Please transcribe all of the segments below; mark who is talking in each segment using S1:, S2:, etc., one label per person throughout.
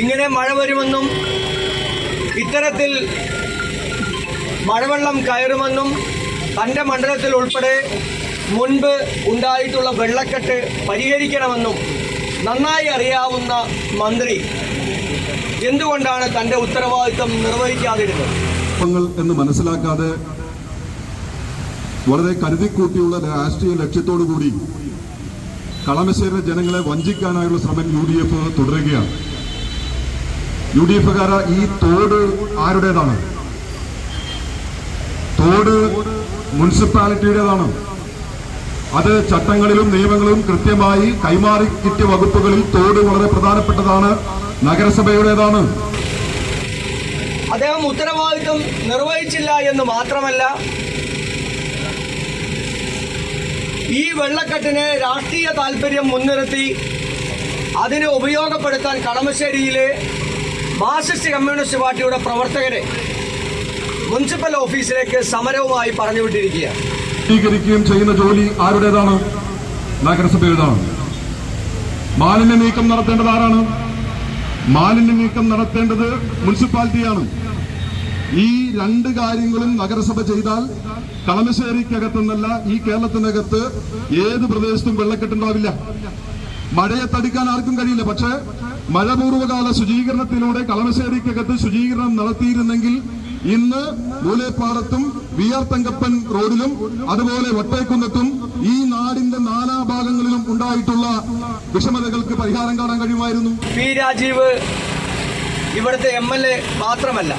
S1: ഇങ്ങനെ മഴ വരുമെന്നും ഇത്തരത്തിൽ മഴവെള്ളം കയറുമെന്നും തന്റെ മണ്ഡലത്തിൽ ഉൾപ്പെടെ മുൻപ് ഉണ്ടായിട്ടുള്ള വെള്ളക്കെട്ട് പരിഹരിക്കണമെന്നും നന്നായി അറിയാവുന്ന മന്ത്രി എന്തുകൊണ്ടാണ് തന്റെ ഉത്തരവാദിത്തം നിർവഹിക്കാതിരുന്നത്?
S2: എന്ന് മനസ്സിലാക്കാതെ വളരെ കരുതിക്കൂട്ടിയുള്ള രാഷ്ട്രീയ ലക്ഷ്യത്തോടു കൂടി ജനങ്ങളെ വഞ്ചിക്കാനായുള്ള ശ്രമം യു ഡി എഫ് തുടരുകയാണ്. യു ഡി എഫുകാര ഈ തോട് ആരുടേതാണ്? തോട് മുനിസിപ്പാലിറ്റിയുടേതാണ്. അത് ചട്ടങ്ങളിലും നിയമങ്ങളും കൃത്യമായി കൈമാറി കിട്ടിയ വകുപ്പുകളിൽ തോട് വളരെ പ്രധാനപ്പെട്ടതാണ്. നഗരസഭയുടേതാണ്.
S1: അദ്ദേഹം ഉത്തരവാദിത്വം നിർവഹിച്ചില്ല എന്ന് മാത്രമല്ല ഈ വെള്ളക്കെട്ടിന് രാഷ്ട്രീയ താല്പര്യം മുൻനിർത്തി അതിനെ ഉപയോഗപ്പെടുത്താൻ കളമശ്ശേരിയിലെ മാർക്സിസ്റ്റ് കമ്മ്യൂണിസ്റ്റ് പാർട്ടിയുടെ പ്രവർത്തകരെ മുനിസിപ്പൽ ഓഫീസിലേക്ക് സമരവുമായി പറഞ്ഞുവിട്ടിരിക്കുകയാണ്.
S2: സ്വീകരിക്കുകയും ചെയ്യുന്ന ജോലി ആരുടേതാണ്? നഗരസഭയുടേതാണ്. മാലിന്യ നീക്കം നടത്തേണ്ടത് ആരാണ്? മാലിന്യ നീക്കം നടത്തേണ്ടത് മുനിസിപ്പാലിറ്റിയാണ്. ഈ രണ്ട് കാര്യങ്ങളും നഗരസഭ ചെയ്താൽ കളമശ്ശേരിക്കകത്തെന്നല്ല ഈ കേരളത്തിനകത്ത് ഏത് പ്രദേശത്തും വെള്ളക്കെട്ടുണ്ടാവില്ല മഴയെ തടുക്കാൻ ആർക്കും കഴിയില്ല പക്ഷേ മഴപൂർവകാല ശുചീകരണത്തിലൂടെ കളമശ്ശേരിക്കകത്ത് ശുചീകരണം നടത്തിയിരുന്നെങ്കിൽ ഇന്ന് മൂലേപ്പാടത്തും വി ആർ തങ്കപ്പൻ റോഡിലും അതുപോലെ വട്ടേക്കുന്നത്തും ഈ നാടിന്റെ നാലാ ഭാഗങ്ങളിലും ഉണ്ടായിട്ടുള്ള വിഷമതകൾക്ക് പരിഹാരം കാണാൻ കഴിയുമായിരുന്നു.
S1: പി രാജീവ് ഇവിടുത്തെ എം എൽ എ മാത്രമല്ല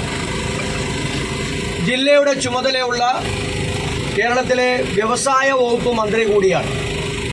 S1: ജില്ലയുടെ ചുമതലയുള്ള കേരളത്തിലെ വ്യവസായ വകുപ്പ് മന്ത്രി കൂടിയാണ്.